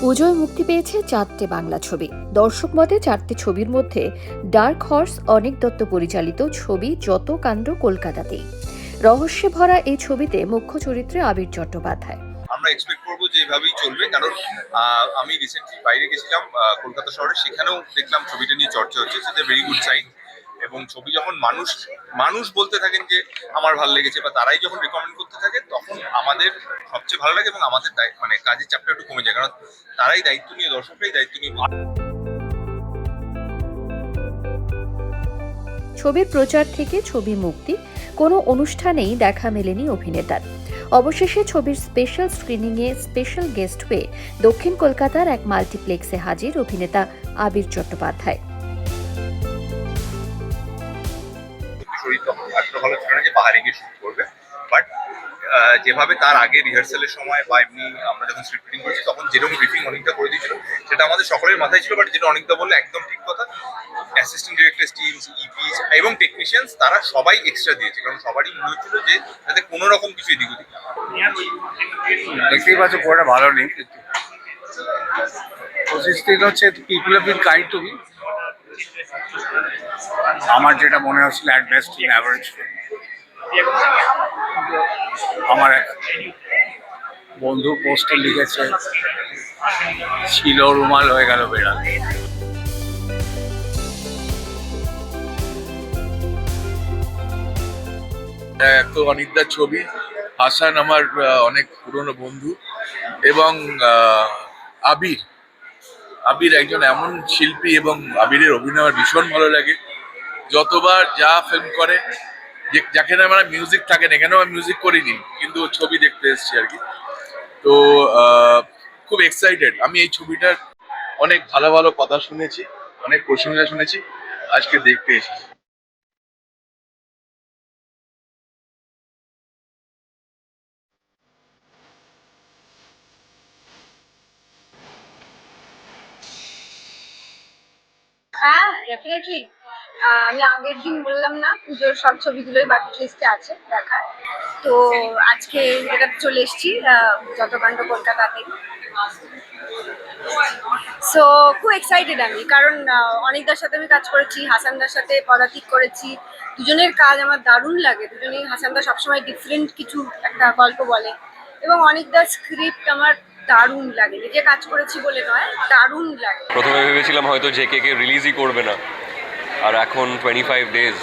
পুজোয় মুক্তি পেয়েছে চারটে বাংলা ছবি। দর্শক মতে চারটে ছবির মধ্যে ডার্ক হর্স অনেক দত্ত পরিচালিত ছবি যত কাণ্ড কলকাতাতেই। রহস্যে ভরা এই ছবিতে মুখ্য চরিত্রে আবির চট্টোপাধ্যায়। আমরা এক্সপেক্ট করব যে এভাবেই চলবে, কারণ আমি রিসেন্টলি বাইরে গেছিলাম কলকাতা শহরে, সেখানেও দেখলাম ছবিটা নিয়ে চর্চা হচ্ছে সেটা ভেরি গুড সাইন এবং ছবি যখন মানুষ মানুষ বলতে থাকেন যে আমার ভালো লেগেছে বা তারাই যখন রেকমেন্ড করতে থাকে, তখন আমাদের সবচেয়ে ভালো লাগে এবং আমাদের মানে কাজের চাপটা একটু কমে যায়। কারণ তারাই দায়িত্ব নিয়ে, দর্শকরাই দায়িত্ব নিয়ে ছবির প্রচার থেকে ছবি মুক্তি, কোনো অনুষ্ঠানেই দেখা মেলেনি অভিনেতার। অবশেষে ছবির স্পেশাল স্ক্রিনিংয়ে স্পেশাল গেস্ট হয়ে দক্ষিণ কলকাতার এক মাল্টিপ্লেক্সে হাজির অভিনেতা আবির চট্টোপাধ্যায়। এতটা ভালো ছিল না যে পাহাড়ে গিয়ে শুট করবে। বাট যেভাবে তার আগে রিহার্সালের সময় বা এমনি আমরা যখন স্ক্রিপ্ট রিডিং করেছি, তখন যেরকম ব্রিফিং অনেকটা করে দিয়েছিল, সেটা আমাদের সকলের মাথায় ছিল বাট যেটা অনেকটা বললে একদম ঠিক কথা অ্যাসিস্ট্যান্ট ডিরেক্টর টিমস ইপিস এবং টেকনিশিয়ানস তারা সবাই এক্সট্রা দিয়েছে। কারণ সবারই মনে হচ্ছিল যে যাতে কোনো রকম কিছু এদিক ওদিক দেখতেই পাচ্ছ পুরোটা ভালো নেই কিন্তু হচ্ছে people have been kind to me আমার যেটা মনে হচ্ছিল অ্যাট বেস্ট ইন অ্যাভারেজ আমার এক বন্ধু পোস্টে লিখেছে, ছিল রুমাল হয়ে গেল বেড়াল। তো অনিদ্রার ছবি। হাসান আমার অনেক পুরনো বন্ধু এবং আবির আবির একজন এমন শিল্পী এবং আবিরের অভিনয় আমার ভীষণ ভালো লাগে। যতবার যা ফিল্ম করে, যে না আমার মিউজিক থাকে না, এখানেও আমি মিউজিক করিনি, কিন্তু ছবি দেখতে এসছি আর কি। তো খুব এক্সাইটেড আমি এই ছবিটার অনেক ভালো ভালো কথা শুনেছি, অনেক প্রশংসা শুনেছি, আজকে দেখতে এসেছি হ্যাঁ ডেফিনেটলি আমি আগের দিন বললাম না, পুজোর সব ছবিগুলোই বাকি লিস্টে আছে দেখার। তো আজকে এটা চলে এসেছি যত কাণ্ড কলকাতাতে। সো খুব এক্সাইটেড আমি, কারণ অনেকদার সাথে আমি কাজ করেছি, হাসানদার সাথে পদাতিক করেছি। দুজনের কাজ আমার দারুণ লাগে, দুজনেই, হাসানদা সবসময় ডিফারেন্ট কিছু একটা গল্প বলে। এবং অনিকদার স্ক্রিপ্ট আমার দারুণ লাগে নিজে কাজ করেছি বলে নয় দারুণ লাগে। প্রথমে ভেবেছিলাম হয়তো জে কে কে রিলিজই করবে না। আর এখন টোয়েন্টি ফাইভ ডেজ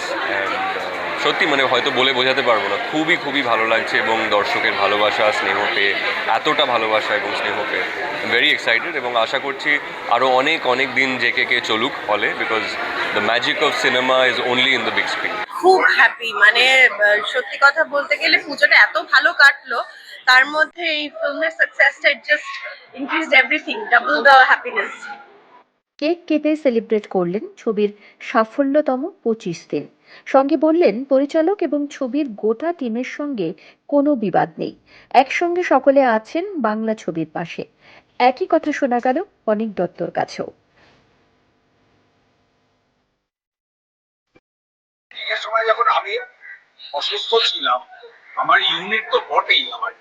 সত্যি মানে হয়তো বলে বোঝাতে পারব না। খুবই খুবই ভালো লাগছে এবং দর্শকের ভালোবাসা স্নেহ পেয়ে এতটা ভালোবাসা এবং স্নেহ পেয়ে। ভেরি এক্সাইটেড এবং আশা করছি আরও অনেক অনেক দিন জে কে কে চলুক হলে because the magic of cinema is only in the big screen খুব হ্যাপি মানে সত্যি কথা বলতে গেলে পুজোটা এত ভালো কাটলো তার মধ্যে এই ফিল্মের সাকসেসটা just increase everything double the happiness cake কেটে সেলিব্রেট করলেন ছবির সাফল্যতম পঁচিশ দিন। সঙ্গে বললেন পরিচালক এবং ছবির গোটা টিমের সঙ্গে কোনো বিবাদ নেই। একসঙ্গে সকলে আছেন বাংলা ছবির পাশে। একই কথা শোনা গেল অনিক দত্তর কাছেও। সময় যখন আমি অসুস্থ ছিলাম আমার ইউনিট তো বটেই আমার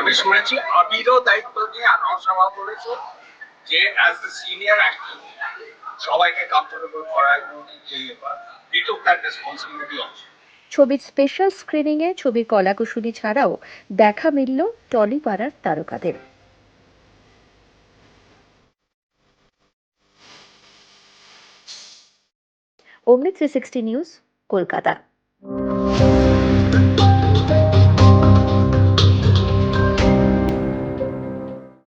আমি শুনেছি আবিরও দায়িত্ব নিয়ে আনাউন্সামা করেছে যে অ্যাজ দ্য সিনিয়র অ্যাক্টর সবাইকে কমফোর্টেবল করা এবং যে that responsibility also ছবির স্পেশাল স্ক্রিনিংয়ে ছবির কলাকুশলী ছাড়াও দেখা মিলল টলিপাড়ার তারকাদের। Amrit three news Kolkata.